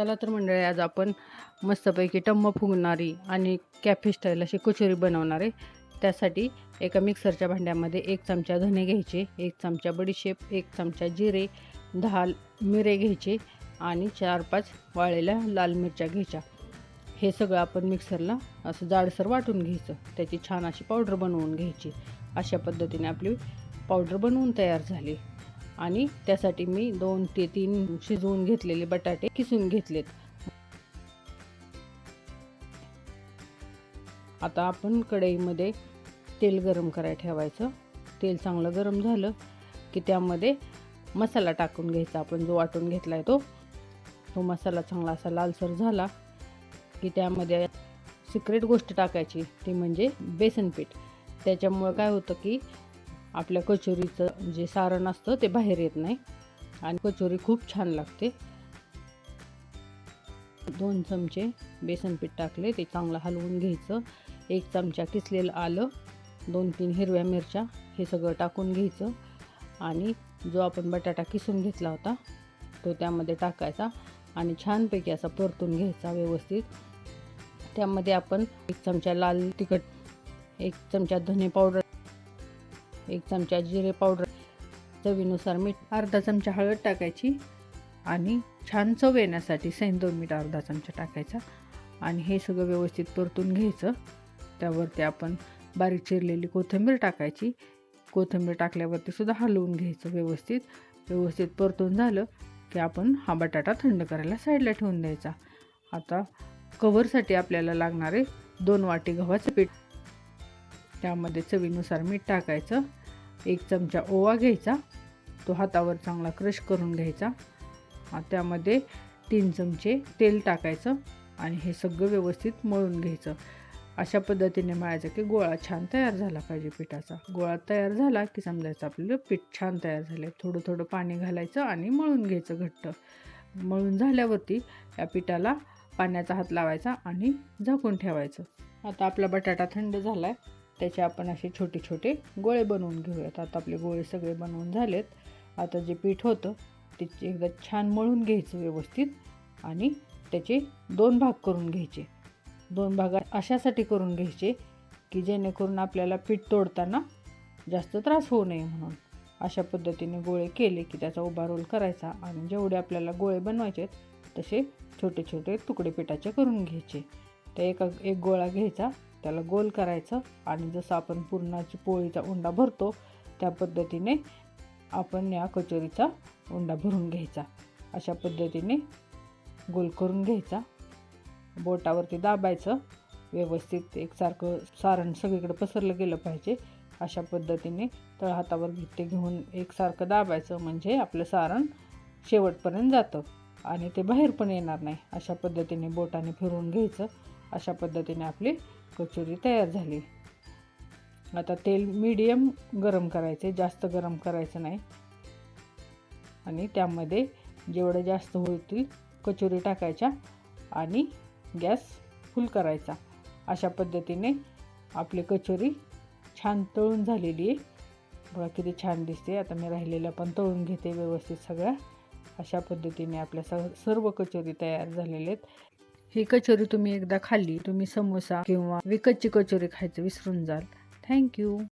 चला तर मंडळी आज आपण मस्तपैकी टम्म फुगणारी आणि कॅफे स्टाईल अशी कचोरी बनवणार आहे. त्यासाठी एका मिक्सरच्या भांड्यामध्ये एक चमचा धने घ्यायचे एक चमचा बडीशेप एक चमचा जिरे दहा मिरे घ्यायचे आणि चार पाच वाळलेल्या लाल मिरच्या घ्यायच्या. हे सगळं आपण मिक्सरला असं जाडसर वाटून घ्यायचं. त्याची छान अशी पावडर बनवून घ्यायची. अशा पद्धतीने आपली पावडर बनवून तयार झाली. आणि त्यासाठी मी दोन ते तीन शिजवून घेतलेले बटाटे किसून घेतलेत. आता आपण कढईमध्ये तेल गरम करायला ठेवायचं. तेल चांगलं गरम झालं की त्यामध्ये मसाला टाकून घ्यायचा. आपण जो वाटून घेतला आहे तो. तो मसाला चांगला असा लालसर झाला की त्यामध्ये सिक्रेट गोष्ट टाकायची ती म्हणजे बेसन पीठ त्याच्यामुळं काय होतं की आपल्या कचोरीचं जे सारण असतं ते बाहेर येत नाही. आणि कचोरी खूप छान लागते. दोन चमचे बेसन पीठ टाकले ते चांगलं हलवून घ्यायचं. एक चमचा किसलेलं आलं दोन तीन हिरव्या मिरच्या हे सगळं टाकून घ्यायचं. आणि जो आपण बटाटा किसून घेतला होता तो त्यामध्ये टाकायचा आणि छानपैकी असा परतून घ्यायचा व्यवस्थित. त्यामध्ये आपण एक चमचा लाल तिखट एक चमचा धने पावडर एक चमचा जिरे पावडर चवीनुसार मीठ अर्धा चमचा हळद टाकायची आणि छान चव येण्यासाठी सेंदो मीठ अर्धा चमचा टाकायचा आणि हे सगळं व्यवस्थित परतून घ्यायचं. त्यावरती आपण बारीक चिरलेली कोथिंबीर टाकायची. कोथिंबीर टाकल्यावरती सुद्धा हलवून घ्यायचं व्यवस्थित. व्यवस्थित परतून झालं की आपण हा बटाटा थंड करायला साईडला ठेवून द्यायचा. आता कवरसाठी आपल्याला लागणारे दोन वाटी गव्हाचं पीठ त्यामध्ये चवीनुसार मीठ टाकायचं. एक चमचा ओवा घ्यायचा. तो हातावर चांगला क्रश करून घ्यायचा. त्यामध्ये तीन चमचे तेल टाकायचं आणि हे सगळं व्यवस्थित मळून घ्यायचं. अशा पद्धतीने मळायचं की गोळा छान तयार झाला पाहिजे पिठाचा. गोळा तयार झाला की समजायचं आपलं पीठ छान तयार झालं थोडं थोडं पाणी घालायचं आणि मळून घ्यायचं घट्ट. मळून झाल्यावरती या पिठाला पाण्याचा हात लावायचा आणि झाकून ठेवायचं. आता आपला बटाटा थंड झाला आहे त्याचे आपण असे छोटे छोटे गोळे बनवून घेऊयात. आता आपले गोळे सगळे बनवून झालेत. आता जे पीठ होतं ते एकदा छान मळून घ्यायचं व्यवस्थित आणि त्याचे दोन भाग करून घ्यायचे. दोन भाग अशासाठी करून घ्यायचे की जेणेकरून आपल्याला पीठ तोडताना जास्त त्रास होऊ नये म्हणून. अशा पद्धतीने गोळे केले की त्याचा उभा रोल करायचा आणि जेवढे आपल्याला गोळे बनवायचे तसे छोटे छोटे तुकडे पिठाचे करून घ्यायचे. तर एका एक गोळा घ्यायचा त्याला गोल करायचं आणि जसं आपण पुरणाची पोळीचा उंडा भरतो त्या पद्धतीने आपण या कचोरीचा उंडा भरून घ्यायचा. अशा पद्धतीने गोल करून घ्यायचा. बोटावरती दाबायचं. व्यवस्थित एकसारखं सारण सगळीकडे पसरलं गेलं पाहिजे. अशा पद्धतीने तळहातावर ते घेऊन एकसारखं दाबायचं म्हणजे आपलं सारण शेवटपर्यंत जातं. आणि ते बाहेर पण येणार नाही. अशा पद्धतीने बोटाने फिरवून घ्यायचं. अशा पद्धतीने आपली कचोरी तयार झाली. आता तेल मीडियम गरम करायचे. जास्त गरम करायचं नाही. आणि त्यामध्ये जेवढं जास्त होतील कचोरी टाकायच्या आणि गॅस फुल करायचा. अशा पद्धतीने आपली कचोरी छान तळून झालेली आहे. बघा किती छान दिसते. आता मी राहिलेल्या पण तळून घेते व्यवस्थित सगळ्या अशा पद्धतीने आपल्या स सर्व कचोरी तयार झालेल्या आहेत. ही कचोरी तुम्ही एकदा खाल्ली तुम्ही समोसा किंवा विकतची कचोरी खायचं विसरून जाल. थँक्यू